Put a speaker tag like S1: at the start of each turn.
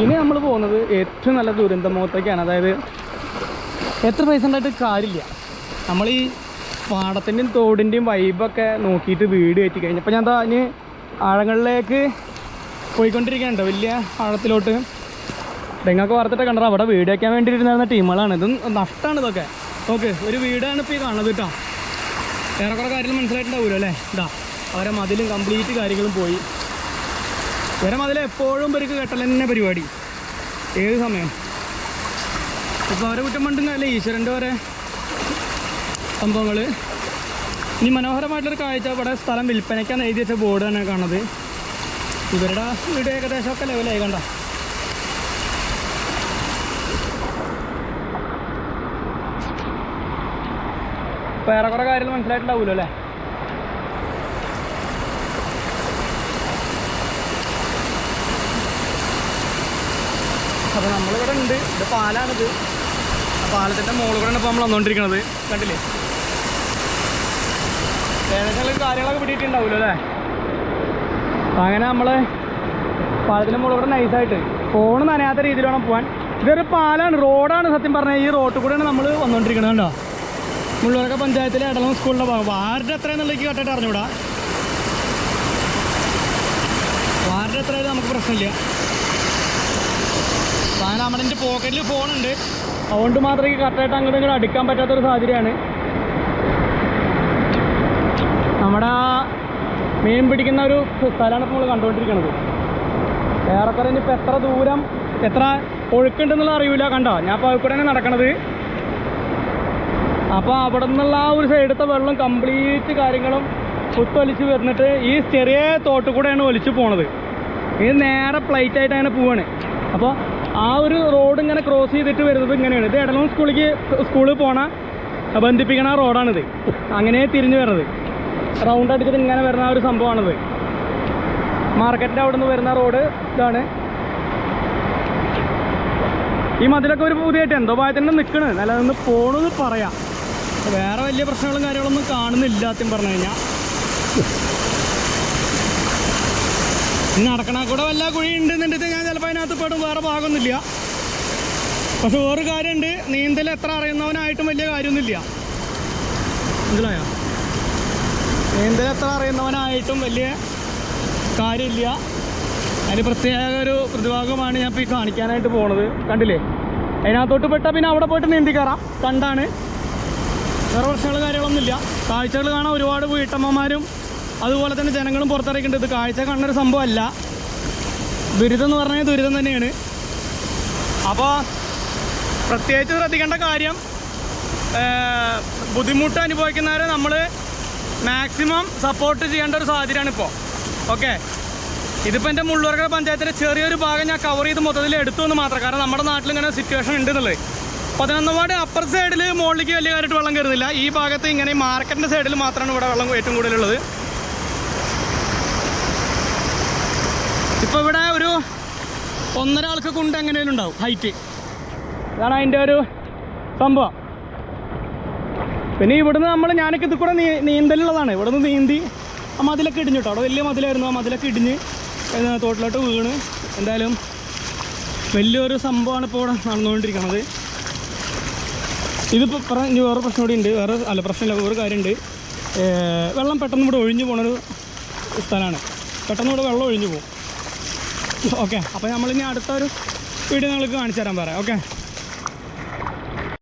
S1: ഇനി നമ്മൾ പോകുന്നത് ഏറ്റവും നല്ല ദുരന്തമുഖത്തേക്കാണ്. അതായത് എത്ര പൈസ ഉണ്ടായിട്ട് കാര്യമില്ല. നമ്മൾ ഈ പാടത്തിന്റെയും തോടിന്റെയും വൈബൊക്കെ നോക്കിയിട്ട് വീട് കയറ്റി കഴിഞ്ഞു. കഴിഞ്ഞപ്പോൾ ഞാൻ എന്താ ഇനി ആഴങ്ങളിലേക്ക് പോയിക്കൊണ്ടിരിക്കുന്നുണ്ട് വലിയ ആഴത്തിലോട്ട്. തെങ്ങൊക്കെ വറുത്തിട്ട് കണ്ടോ? അവിടെ വീട് വയ്ക്കാൻ വേണ്ടി ഇരുന്ന ടീമുകളാണ്. ഇത് നഷ്ടമാണ് ഇതൊക്കെ. ഓക്കെ ഒരു വീടാണ് ഇപ്പോൾ ഈ കാണുന്നത് കേട്ടോ ഏറെക്കുറെ കാര്യങ്ങൾ മനസ്സിലായിട്ടുണ്ടാവുമല്ലോ അല്ലേ? ഇതാ അവരെ മതിലും കംപ്ലീറ്റ് കാര്യങ്ങളും പോയി. ഇവരെ അതിൽ എപ്പോഴും ഇവർക്ക് കെട്ടൽ തന്നെ പരിപാടി. ഏത് സമയം? ഇപ്പോൾ അവരെ കുറ്റം പണ്ടും ഈശ്വരന്റെ വരെ സംഭവങ്ങൾ ഇനി മനോഹരമായിട്ടുള്ളൊരു കാഴ്ച. ഇവിടെ സ്ഥലം വിൽപ്പനയ്ക്കാണ് എഴുതി വെച്ച ബോർഡ് തന്നെ കാണുന്നത്. ഇവരുടെ വീട് ഏകദേശമൊക്കെ ലെവലായി കണ്ട? ഇപ്പോൾ ഏറെക്കുറെ കാര്യങ്ങൾ മനസ്സിലായിട്ടുണ്ടാവുമല്ലോ അല്ലേ? അപ്പോൾ നമ്മളിവിടെ ഉണ്ട്. ഇത് പാലാണിത്. പാലത്തിന്റെ മുകളിലൂടെയാണ് ഇപ്പോൾ നമ്മൾ വന്നുകൊണ്ടിരിക്കുന്നത് കണ്ടില്ലേ? ഏകദേശം കാര്യങ്ങളൊക്കെ പിടിയിട്ടുണ്ടാവുമല്ലോ അല്ലേ? അങ്ങനെ നമ്മൾ പാലത്തിന്റെ മുകളിലൂടെ നൈസായിട്ട് ഫോൺ നനയാത്ത രീതിയിൽ വേണം പോകാൻ ഇതൊരു പാലാണ് റോഡാണ് സത്യം പറഞ്ഞാൽ ഈ റോട്ടിൽ കൂടെയാണ് നമ്മൾ വന്നുകൊണ്ടിരിക്കുന്നത് കണ്ടോ? മുള്ളൂരൊക്കെ പഞ്ചായത്തിലെ ഇടലം സ്കൂളിന്റെ ഭാഗം വാർഡ് എത്രയെന്നുള്ളത് കേട്ടിട്ട് അറിഞ്ഞൂടാ വാർഡ് എത്രയായാലും നമുക്ക് പ്രശ്നമില്ല. കാരണം നമ്മുടെ എന്റെ പോക്കറ്റിൽ ഫോണുണ്ട് അതുകൊണ്ട് മാത്രമേ കറക്റ്റായിട്ട് അങ്ങോട്ട് ഇങ്ങോട്ട് അടുക്കാൻ പറ്റാത്തൊരു സാഹചര്യമാണ്. നമ്മുടെ മീൻ പിടിക്കുന്ന ഒരു സ്ഥലമാണ് ഇപ്പോൾ നമ്മൾ കണ്ടുകൊണ്ടിരിക്കുന്നത് ഏറെക്കുറെ ഇനിയിപ്പോൾ എത്ര ദൂരം എത്ര ഒഴുക്കുണ്ടെന്നുള്ള അറിയില്ല കണ്ടോ? ഞാൻ ഇപ്പോൾ അവിടെ തന്നെ നടക്കണത്. അപ്പോൾ അവിടെ നിന്നുള്ള ആ ഒരു സൈഡത്തെ വെള്ളം കംപ്ലീറ്റ് കാര്യങ്ങളും കുത്തൊലിച്ച് വരുന്നിട്ട് ഈ ചെറിയ തോട്ടിൽ കൂടെയാണ് ഒലിച്ച് പോണത്. ഇത് നേരെ പ്ലേറ്റ് ആയിട്ട് അങ്ങനെ പോവാണ്. അപ്പോൾ ആ ഒരു റോഡ് ഇങ്ങനെ ക്രോസ് ചെയ്തിട്ട് വരുന്നത് ഇങ്ങനെയാണ്. ഇത് എടലോൺ സ്കൂളിലേക്ക് സ്കൂളിൽ പോണ ബന്ധിപ്പിക്കണ റോഡാണിത്. അങ്ങനെ തിരിഞ്ഞു വരുന്നത്. റൗണ്ട് അടിച്ചിട്ട് ഇങ്ങനെ വരുന്ന ഒരു സംഭവമാണിത്. മാർക്കറ്റിന്റെ അവിടെ നിന്ന് വരുന്ന റോഡ് ഇതാണ്. ഈ മതിലൊക്കെ ഒരു പുതിയായിട്ട് എന്തോ ഭാഗത്തിന് നിൽക്കണ് നിലനിന്ന് പോണെന്ന് പറയാം. വേറെ വലിയ പ്രശ്നങ്ങളും കാര്യങ്ങളൊന്നും കാണുന്നില്ല സത്യം പറഞ്ഞു കഴിഞ്ഞാൽ നടക്കണ കൂടെ വല്ല കുഴി ഉണ്ടെന്നുണ്ടെങ്കിൽ ഞാൻ ചിലപ്പോൾ അതിനകത്ത് പെടും. വേറെ ഭാഗമൊന്നുമില്ല. പക്ഷെ വേറൊരു കാര്യമുണ്ട്. നീന്തൽ എത്ര അറിയുന്നവനായിട്ടും വലിയ കാര്യമൊന്നുമില്ല. മനസ്സിലായോ? നീന്തൽ എത്ര അറിയുന്നവനായിട്ടും വലിയ കാര്യമില്ല. അതിന് പ്രത്യേക ഒരു പ്രതിഭാഗമാണ് ഞാൻ ഇപ്പോൾ ഈ കാണിക്കാനായിട്ട് പോണത്. കണ്ടില്ലേ? അതിനകത്തോട്ട് പെട്ടാൽ പിന്നെ അവിടെ പോയിട്ട് നീന്തി കയറാം. കണ്ടാണ്. വേറെ പ്രശ്നങ്ങളും കാര്യങ്ങളൊന്നുമില്ല. കാഴ്ചകൾ കാണാൻ ഒരുപാട് വീട്ടമ്മമാരും അതുപോലെ തന്നെ ജനങ്ങളും പുറത്തിറക്കേണ്ടത് കാഴ്ച കാണുന്നൊരു സംഭവമല്ല. ദുരിതം എന്ന് പറഞ്ഞാൽ ദുരിതം തന്നെയാണ്. അപ്പോൾ പ്രത്യേകിച്ച് ശ്രദ്ധിക്കേണ്ട കാര്യം ബുദ്ധിമുട്ട് അനുഭവിക്കുന്നവരെ നമ്മൾ മാക്സിമം സപ്പോർട്ട് ചെയ്യേണ്ട ഒരു സാഹചര്യമാണ് ഇപ്പോൾ. ഓക്കെ? ഇതിപ്പോൾ എന്റെ മുള്ളൂർക്കര പഞ്ചായത്തിലെ ചെറിയൊരു ഭാഗം ഞാൻ കവർ ചെയ്ത് മൊത്തത്തിൽ എടുത്തു എന്ന് മാത്രം. കാരണം നമ്മുടെ നാട്ടിൽ ഇങ്ങനെ സിറ്റുവേഷൻ ഉണ്ട് എന്നുള്ളത്. പതിനൊന്നാം വാർഡ് അപ്പർ സൈഡിൽ മുകളിലേക്ക് വലിയ കാര്യമായിട്ട് വെള്ളം കയറുന്നില്ല. ഈ ഭാഗത്ത് ഇങ്ങനെ മാർക്കറ്റിന്റെ സൈഡിൽ മാത്രമാണ് ഇവിടെ വെള്ളം ഏറ്റവും കൂടുതലുള്ളത്. ഇപ്പോൾ ഇവിടെ ഒരു ഒന്നര ആൾക്ക് കൊണ്ട് എങ്ങനെയും ഉണ്ടാവും ഹൈറ്റ് അതാണ് അതിന്റെ ഒരു സംഭവം. പിന്നെ ഇവിടുന്ന് നമ്മൾ ഞാനൊക്കെ ഇത് കൂടെ നീന്തലുള്ളതാണ്. ഇവിടുന്ന് നീന്തി ആ മതിലൊക്കെ ഇടിഞ്ഞു കേട്ടോ അവിടെ വലിയ മതിലായിരുന്നു. ആ മതിലൊക്കെ ഇടിഞ്ഞ് തോട്ടിലോട്ട് വീണ്. എന്തായാലും വലിയൊരു സംഭവമാണ് ഇപ്പോൾ ഇവിടെ നടന്നുകൊണ്ടിരിക്കുന്നത് ഇതിപ്പോൾ പറ വേറെ പ്രശ്നം കൂടി ഉണ്ട്. വേറെ അല്ല പ്രശ്നമില്ല. വേറെ കാര്യമുണ്ട്. വെള്ളം പെട്ടെന്ന് ഇവിടെ ഒഴിഞ്ഞു പോണൊരു സ്ഥലമാണ്. പെട്ടെന്ന് ഇവിടെ വെള്ളം ഒഴിഞ്ഞു പോകും. ഓക്കെ. അപ്പോൾ നമ്മളിനി അടുത്തൊരു വീഡിയോ നിങ്ങൾക്ക് കാണിച്ചു തരാൻ പറയാം. ഓക്കെ?